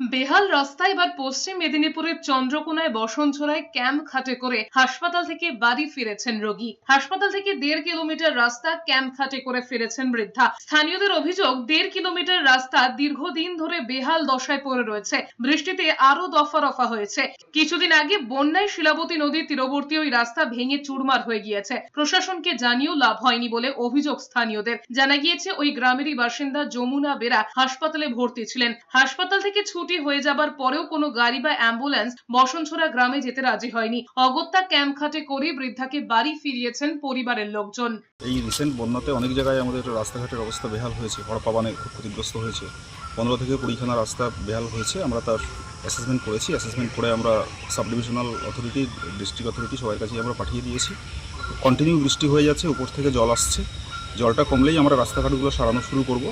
বেহাল রাস্তা এবার পশ্চিম মেদিনীপুরের চন্দ্রকোনায় বসনছড়ায় ক্যাম্প খাটে করে হাসপাতাল থেকে বাড়ি ফিরেছেন রোগী। হাসপাতাল থেকে দেড় কিলোমিটার রাস্তা ক্যাম্প খাটে করে ফিরেছেন বৃদ্ধা। স্থানীয়দের অভিযোগ, দেড় কিলোমিটার রাস্তা দীর্ঘদিন ধরে বেহাল দশায় পড়ে রয়েছে। বৃষ্টিতে আরও দফা রফা হয়েছে। কিছুদিন আগে বন্যায় শিলাবতী নদীর তীরবর্তী ওই রাস্তা ভেঙে চুরমার হয়ে গিয়েছে। প্রশাসনকে জানিয়েও লাভ হয়নি বলে অভিযোগ স্থানীয়দের। জানা গিয়েছে, ওই গ্রামেরই বাসিন্দা যমুনা বেরা হাসপাতালে ভর্তি ছিলেন। হাসপাতাল থেকে ছুটি হয়ে যাবার পরেও কোনো গাড়ি বা অ্যাম্বুলেন্স বসনছড়া গ্রামে যেতে রাজি হয়নি। অগত্যা ক্যাম্প খাটে করে বৃদ্ধাকে বাড়ি ফিরিয়েছেন পরিবারের লোকজন। এই রিসেন্ট বন্যাতে অনেক জায়গায় আমাদের রাস্তাঘাটের অবস্থা বেহাল হয়েছে। হড়পাবানে খুব ক্ষতিগ্রস্ত হয়েছে। পনেরো থেকে কুড়িখানা রাস্তা বেহাল হয়েছে। আমরা তার অ্যাসেসমেন্ট করেছি। অ্যাসেসমেন্ট করে আমরা sub divisional authority district authority সবার কাছে আমরা পাঠিয়ে দিয়েছি। কন্টিনিউ বৃষ্টি হয়ে যাচ্ছে, উপর থেকে জল আসছে। জলটা কমলেই আমরা রাস্তাঘাটগুলো সারানো শুরু করব।